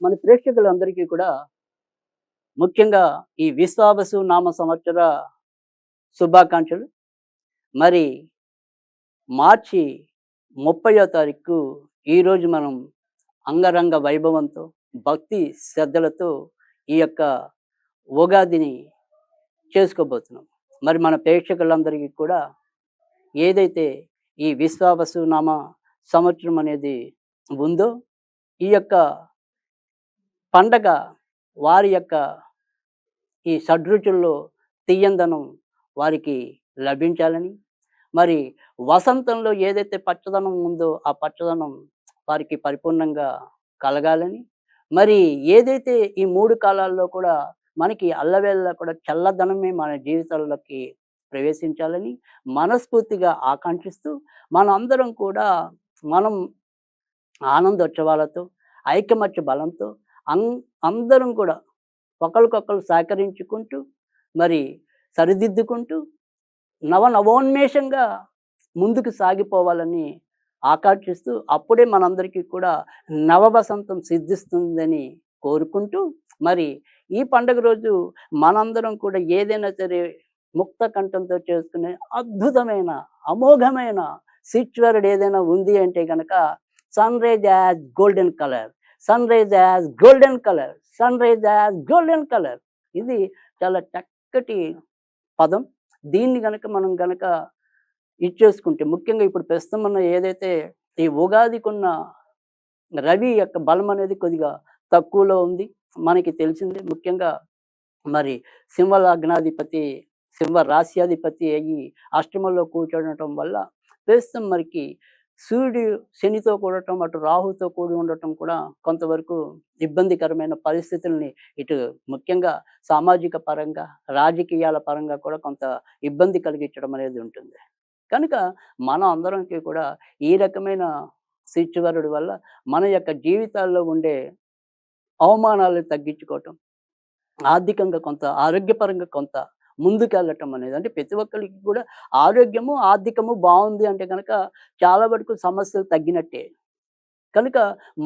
మన ప్రేక్షకులందరికీ కూడా ముఖ్యంగా ఈ విశ్వావసు నామ సంవత్సర శుభాకాంక్షలు. మరి మార్చి ముప్పయో తారీఖు ఈరోజు మనం అంగరంగ వైభవంతో భక్తి శ్రద్ధలతో ఈ యొక్క ఉగాదిని చేసుకోబోతున్నాం. మరి మన ప్రేక్షకులందరికీ కూడా ఏదైతే ఈ విశ్వావసు నామ సంవత్సరం అనేది ఉందో ఈ యొక్క పండగ వారి యొక్క ఈ షడ్రుచుల్లో తీయందనం వారికి లభించాలని. మరి వసంతంలో ఏదైతే పచ్చదనం ఉందో ఆ పచ్చదనం వారికి పరిపూర్ణంగా కలగాలని. మరి ఏదైతే ఈ మూడు కాలాల్లో కూడా మనకి అల్లవేళ్ళ కూడా చల్లదనమే మన జీవితాల్లోకి ప్రవేశించాలని మనస్ఫూర్తిగా ఆకాంక్షిస్తూ మనందరం కూడా మనం ఆనందోత్సవాలతో ఐకమత్య బలంతో అం అందరం కూడా ఒకరికొకరు సహకరించుకుంటూ మరి సరిదిద్దుకుంటూ నవ నవోన్మేషంగా ముందుకు సాగిపోవాలని ఆకాంక్షిస్తూ అప్పుడే మనందరికీ కూడా నవవసంతం సిద్ధిస్తుందని కోరుకుంటూ మరి ఈ పండుగ రోజు మనందరం కూడా ఏదైనా సరే ముక్త కంఠంతో చేసుకునే అద్భుతమైన అమోఘమైన సిచ్వరుడు ఏదైనా ఉంది అంటే కనుక sun rise as golden colour. Sun rise as golden colour sun rise as golden colour ఇది చాలా చక్కటి పదం. దీన్ని గనక మనం గనక ఇచ్చేసుకుంటే ముఖ్యంగా ఇప్పుడు ప్రస్తుతం ఉన్న ఏదైతే ఈ ఉగాదికున్న రవి యొక్క బలం అనేది కొద్దిగా తక్కువలో ఉంది. మనకి తెలిసిందే ముఖ్యంగా మరి సింహ లగ్నాధిపతి సింహ రాశ్యాధిపతి అయ్యి అష్టమంలో కూర్చోడటం వల్ల ప్రస్తుతం మరికి సూర్యుడు శనితో కూడటం అటు రాహుతో కూడి ఉండటం కూడా కొంతవరకు ఇబ్బందికరమైన పరిస్థితుల్ని ఇటు ముఖ్యంగా సామాజిక పరంగా రాజకీయాల పరంగా కూడా కొంత ఇబ్బంది కలిగించడం అనేది ఉంటుంది. కనుక మనం అందరంకి కూడా ఈ రకమైన శిక్షవరుడు వల్ల మన యొక్క జీవితాల్లో ఉండే అవమానాలు తగ్గించుకోవటం ఆర్థికంగా కొంత ఆరోగ్యపరంగా కొంత ముందుకెళ్ళటం అనేది. అంటే ప్రతి ఒక్కరికి కూడా ఆరోగ్యము ఆర్థికము బాగుంది అంటే కనుక చాలా వరకు సమస్యలు తగ్గినట్టే. కనుక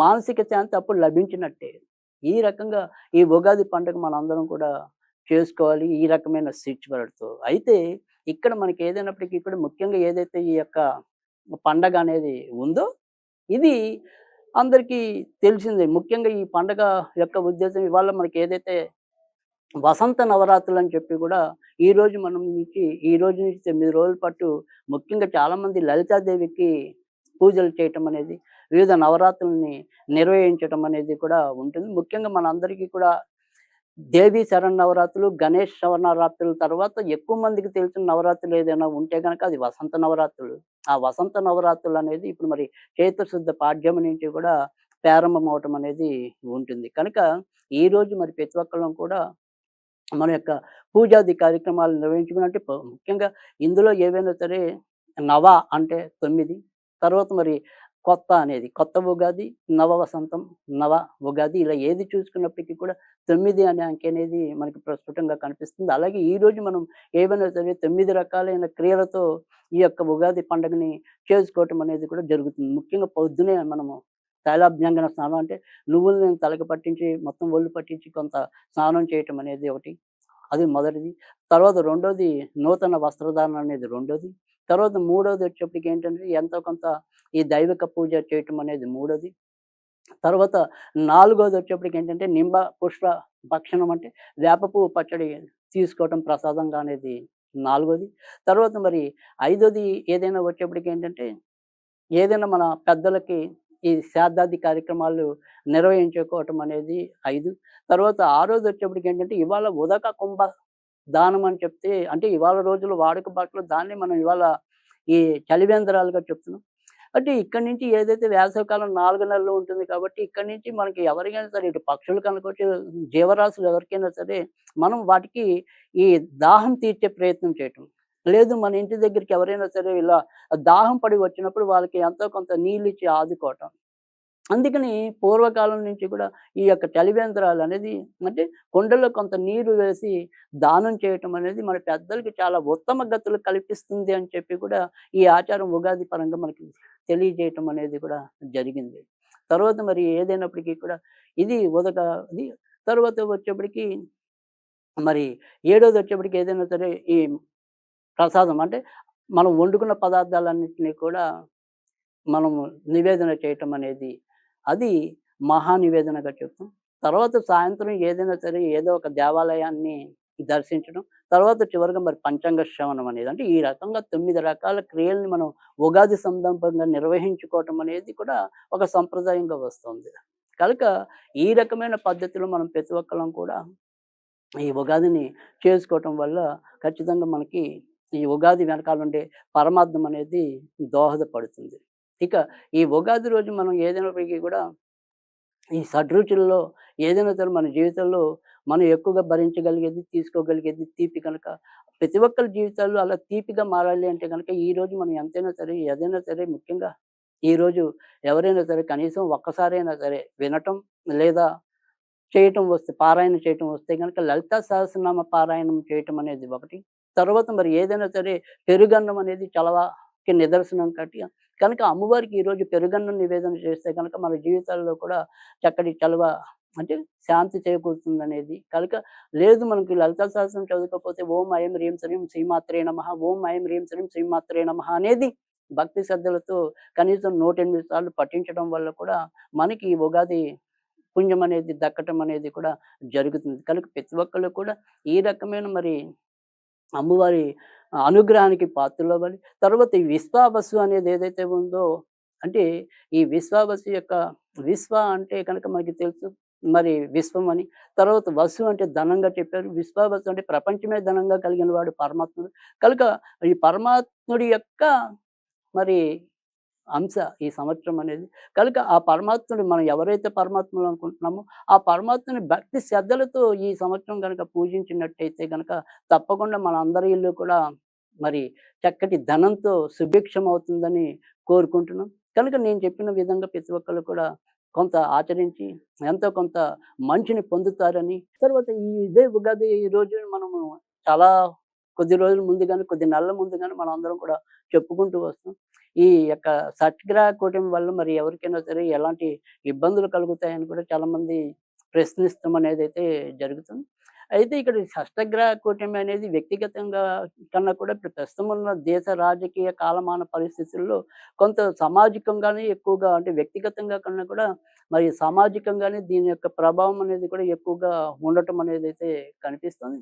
మానసిక శాంతి అప్పుడు లభించినట్టే. ఈ రకంగా ఈ ఉగాది పండుగ మనందరం కూడా చేసుకోవాలి ఈ రకమైన సిచ్యువేషన్తో అయితే ఇక్కడ మనకి ఏదైనప్పటికీ ఇక్కడ ముఖ్యంగా ఏదైతే ఈ యొక్క పండగ అనేది ఉందో ఇది అందరికీ తెలిసిందే. ముఖ్యంగా ఈ పండగ యొక్క ఉద్దేశం ఇవాళ మనకి ఏదైతే వసంత నవరాత్రులు అని చెప్పి కూడా ఈ రోజు మనం నుంచి ఈ రోజు నుంచి తొమ్మిది రోజుల పాటు ముఖ్యంగా చాలామంది లలితాదేవికి పూజలు చేయటం అనేది వివిధ నవరాత్రుల్ని నిర్వహించటం అనేది కూడా ఉంటుంది. ముఖ్యంగా మనందరికీ కూడా దేవి శరణవరాత్రులు గణేష్ నవరాత్రుల తర్వాత ఎక్కువ మందికి తెలిసిన నవరాత్రులు ఏదైనా ఉంటే కనుక అది వసంత నవరాత్రులు. ఆ వసంత నవరాత్రులు అనేది ఇప్పుడు మరి చైత్రశుద్ధ పాఠ్యం నుంచి కూడా ప్రారంభం అవటం అనేది ఉంటుంది. కనుక ఈ రోజు మరి ప్రతి ఒక్కళ్ళం కూడా మన యొక్క పూజాది కార్యక్రమాలు నిర్వహించుకున్నట్టు ముఖ్యంగా ఇందులో ఏవైనా సరే నవ అంటే తొమ్మిది తర్వాత మరి కొత్త అనేది కొత్త ఉగాది నవ వసంతం నవ ఉగాది ఇలా ఏది చూసుకున్నప్పటికీ కూడా తొమ్మిది అనే అంకె అనేది మనకి ప్రస్ఫుటంగా కనిపిస్తుంది. అలాగే ఈ రోజు మనం ఏవైనా సరే తొమ్మిది రకాలైన క్రియలతో ఈ యొక్క ఉగాది పండుగని చేసుకోవటం అనేది కూడా జరుగుతుంది. ముఖ్యంగా పొద్దునే మనము తైలాభ్యంగన స్నానం అంటే నువ్వులు నేను తలకి పట్టించి మొత్తం ఒళ్ళు పట్టించి కొంత స్నానం చేయటం అనేది ఒకటి. అది మొదటిది. తర్వాత రెండోది నూతన వస్త్రధారణ అనేది రెండోది. తర్వాత మూడోది వచ్చేప్పటికి ఏంటంటే ఎంతో కొంత ఈ దైవిక పూజ చేయటం అనేది మూడోది. తర్వాత నాలుగోది వచ్చేప్పటికి ఏంటంటే నింబ పుష్ప భక్షణం అంటే వేప పువ్వు పచ్చడి తీసుకోవటం ప్రసాదంగా అనేది నాలుగోది. తర్వాత మరి ఐదోది ఏదైనా వచ్చేప్పటికి ఏంటంటే ఏదైనా మన పెద్దలకి ఈ శ్రాద్ధాది కార్యక్రమాలు నిర్వహించుకోవటం అనేది ఐదు. తర్వాత ఆ రోజు వచ్చేప్పటికి ఏంటంటే ఇవాళ ఉదక కుంభ దానం అని చెప్తే అంటే ఇవాళ రోజులు వాడుక బాటలో దాన్ని మనం ఇవాళ ఈ చలివేంద్రాలుగా చెప్తున్నాం. అంటే ఇక్కడి నుంచి ఏదైతే వేసవికాలం నాలుగు నెలలు ఉంటుంది కాబట్టి ఇక్కడి నుంచి మనకి ఎవరికైనా సరే ఇటు పక్షులు కనుకొచ్చి జీవరాశులు ఎవరికైనా సరే మనం వాటికి ఈ దాహం తీర్చే ప్రయత్నం చేయటం. లేదు మన ఇంటి దగ్గరికి ఎవరైనా సరే ఇలా దాహం పడి వచ్చినప్పుడు వాళ్ళకి ఎంతో కొంత నీళ్ళు ఇచ్చి ఆదుకోవటం. అందుకని పూర్వకాలం నుంచి కూడా ఈ యొక్క తెలివేంద్రాలు అనేది అంటే కొండలో కొంత నీరు వేసి దానం చేయటం అనేది మన పెద్దలకి చాలా ఉత్తమ గతులు కల్పిస్తుంది అని చెప్పి కూడా ఈ ఆచారం ఉగాది పరంగా మనకి తెలియజేయటం అనేది కూడా జరిగింది. తర్వాత మరి ఏదైనప్పటికీ కూడా ఇది ఉదక తర్వాత వచ్చేప్పటికి మరి ఏడోది వచ్చేప్పటికి ఏదైనా సరే ఈ ప్రసాదం. అంటే మనం వండుకున్న పదార్థాలన్నింటినీ కూడా మనము నివేదన చేయటం అనేది అది మహా నివేదనగా చెప్తాం. తర్వాత సాయంత్రం ఏదైనా సరే ఏదో ఒక దేవాలయాన్ని దర్శించడం తర్వాత చివరిగా మరి పంచాంగ శ్రవణం అనేది. అంటే ఈ రకంగా తొమ్మిది రకాల క్రియల్ని మనం ఉగాది సందర్భంగా నిర్వహించుకోవటం అనేది కూడా ఒక సంప్రదాయంగా వస్తుంది. కనుక ఈ రకమైన పద్ధతిలో మనం ప్రతి ఒక్కరం కూడా ఈ ఉగాదిని చేసుకోవటం వల్ల ఖచ్చితంగా మనకి ఈ ఉగాది వెనకాల ఉండే పరమార్థం అనేది దోహదపడుతుంది. ఇక ఈ ఉగాది రోజు మనం ఏదైనప్పటికీ కూడా ఈ సడ్రుచుల్లో ఏదైనా సరే మన జీవితంలో మనం ఎక్కువగా భరించగలిగేది తీసుకోగలిగేది తీపి కనుక ప్రతి ఒక్కరి జీవితాల్లో అలా తీపిగా మారాలి అంటే కనుక ఈ రోజు మనం ఎంతైనా సరే ఏదైనా సరే ముఖ్యంగా ఈ రోజు ఎవరైనా సరే కనీసం ఒక్కసారైనా సరే వినటం లేదా చేయటం వస్తే పారాయణ చేయటం వస్తే కనుక లలితా సహస్రనామ పారాయణం చేయటం అనేది ఒకటి. తర్వాత మరి ఏదైనా సరే పెరుగన్నం అనేది చలవాకి నిదర్శనం కట్టి కనుక అమ్మవారికి ఈరోజు పెరుగన్నం నివేదన చేస్తే కనుక మన జీవితాల్లో కూడా చక్కటి చలవ అంటే శాంతి చేకూరుతుంది అనేది కనుక లేదు మనకి లలిత శాస్త్రం చదువుకోకపోతే ఓం అయం రీం శ్రీం శ్రీమాత్రే నమ ఓం అయం రీం శ్రీం శ్రీమాత్రే నమ అనేది భక్తి శ్రద్ధలతో కనీసం నూట ఎనిమిది సార్లు పఠించడం వల్ల కూడా మనకి ఉగాది పుణ్యం అనేది దక్కటం అనేది కూడా జరుగుతుంది. కనుక ప్రతి ఒక్కళ్ళు కూడా ఈ రకమైన మరి అమ్మవారి అనుగ్రహానికి పాత్రలో అవ్వాలి తర్వాత ఈ విశ్వావసు అనేది ఏదైతే ఉందో అంటే ఈ విశ్వాబసు యొక్క విశ్వ అంటే కనుక మనకి తెలుసు మరి విశ్వం అని. తర్వాత వసు అంటే ధనంగా చెప్పారు. విశ్వాబసు అంటే ప్రపంచమే ధనంగా కలిగిన వాడు పరమాత్ముడు. కనుక ఈ పరమాత్ముడి యొక్క మరి అంశ ఈ సంవత్సరం అనేది. కనుక ఆ పరమాత్ముని మనం ఎవరైతే పరమాత్మలు అనుకుంటున్నామో ఆ పరమాత్మని భక్తి శ్రద్ధలతో ఈ సంవత్సరం కనుక పూజించినట్టయితే కనుక తప్పకుండా మన అందరి ఇల్లు కూడా మరి చక్కటి ధనంతో సుభిక్షం అవుతుందని కోరుకుంటున్నాం. కనుక నేను చెప్పిన విధంగా ప్రతి ఒక్కరు కూడా కొంత ఆచరించి ఎంతో కొంత మంచిని పొందుతారని. తర్వాత ఈ ఇదే ఉగాది ఈ రోజు మనము చాలా కొద్ది రోజుల ముందుగానే కొద్ది నెలల ముందుగానే మనం అందరం కూడా చెప్పుకుంటూ వస్తాం. ఈ యొక్క సత్యగ్రహ కూటమి వల్ల మరి ఎవరికైనా సరే ఎలాంటి ఇబ్బందులు కలుగుతాయని కూడా చాలా మంది ప్రశ్నిస్తాం అనేది అయితే జరుగుతుంది. అయితే ఇక్కడ షష్టగ్రహ కూటమి అనేది వ్యక్తిగతంగా కన్నా కూడా ఇప్పుడు ప్రస్తుతం ఉన్న దేశ రాజకీయ కాలమాన పరిస్థితుల్లో కొంత సామాజికంగానే ఎక్కువగా అంటే వ్యక్తిగతంగా కన్నా కూడా మరి సామాజికంగానే దీని యొక్క ప్రభావం అనేది కూడా ఎక్కువగా ఉండటం అనేది అయితే కనిపిస్తుంది.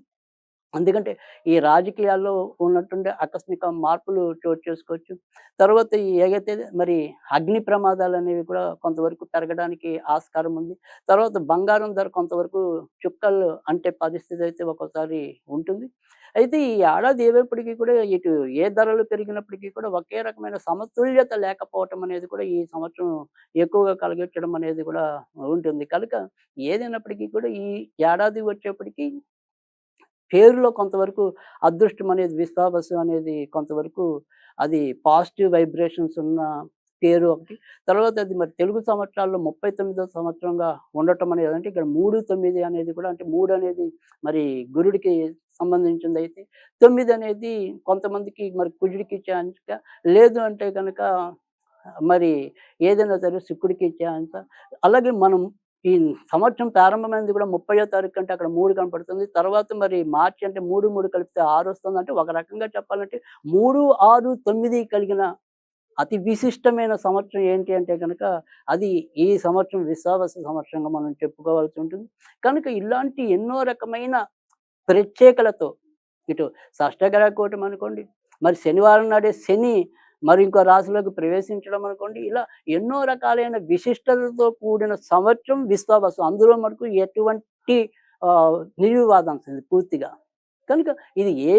ఎందుకంటే ఈ రాజకీయాల్లో ఉన్నటువంటి ఆకస్మిక మార్పులు చోటు చేసుకోవచ్చు. తర్వాత ఈ ఏదైతే మరి అగ్ని ప్రమాదాలు అనేవి కూడా కొంతవరకు పెరగడానికి ఆస్కారం ఉంది. తర్వాత బంగారం ధర కొంతవరకు చుక్కలు అంటే పరిస్థితి అయితే ఒక్కోసారి ఉంటుంది. అయితే ఈ ఏడాది ఏవేప్పటికీ కూడా ఇటు ఏ ధరలు పెరిగినప్పటికీ కూడా ఒకే రకమైన సమతుల్యత లేకపోవటం అనేది కూడా ఈ సంవత్సరం ఎక్కువగా కలిగించడం అనేది కూడా ఉంటుంది. కనుక ఏదైనప్పటికీ కూడా ఈ ఏడాది వచ్చేప్పటికీ పేరులో కొంతవరకు అదృష్టం అనేది విశ్వావసు అనేది కొంతవరకు అది పాజిటివ్ వైబ్రేషన్స్ ఉన్న పేరు ఒకటి. తర్వాత అది మరి తెలుగు సంవత్సరాల్లో ముప్పై తొమ్మిదో సంవత్సరంగా ఉండటం అనేది అంటే ఇక్కడ మూడు తొమ్మిది అనేది కూడా అంటే మూడు అనేది మరి గురుడికి సంబంధించింది అయితే తొమ్మిది అనేది కొంతమందికి మరి కుజుడికి ఇచ్చే అంక లేదు అంటే కనుక మరి ఏదైనా సరే శుక్రుడికి ఇచ్చే అంత అలాగే మనం ఈ సంవత్సరం ప్రారంభమైనది కూడా ముప్పయో తారీఖు అంటే అక్కడ మూడు కనపడుతుంది. తర్వాత మరి మార్చి అంటే మూడు మూడు కలిపితే ఆరు వస్తుంది అంటే ఒక రకంగా చెప్పాలంటే మూడు ఆరు తొమ్మిది కలిగిన అతి విశిష్టమైన సంవత్సరం ఏంటి అంటే కనుక అది ఈ సంవత్సరం విశ్వావస సంవత్సరంగా మనం చెప్పుకోవాల్సి ఉంటుంది. కనుక ఇలాంటి ఎన్నో రకమైన ప్రత్యేకలతో ఇటు షష్టగ్రహ కూటమి అనుకోండి మరి శనివారం నాడే శని మరి ఇంకో రాశిలోకి ప్రవేశించడం అనుకోండి ఇలా ఎన్నో రకాలైన విశిష్టతతో కూడిన సంవత్సరం విశ్వాభాసం. అందులో మనకు ఎటువంటి నిర్వివాదం పూర్తిగా. కనుక ఇది ఏ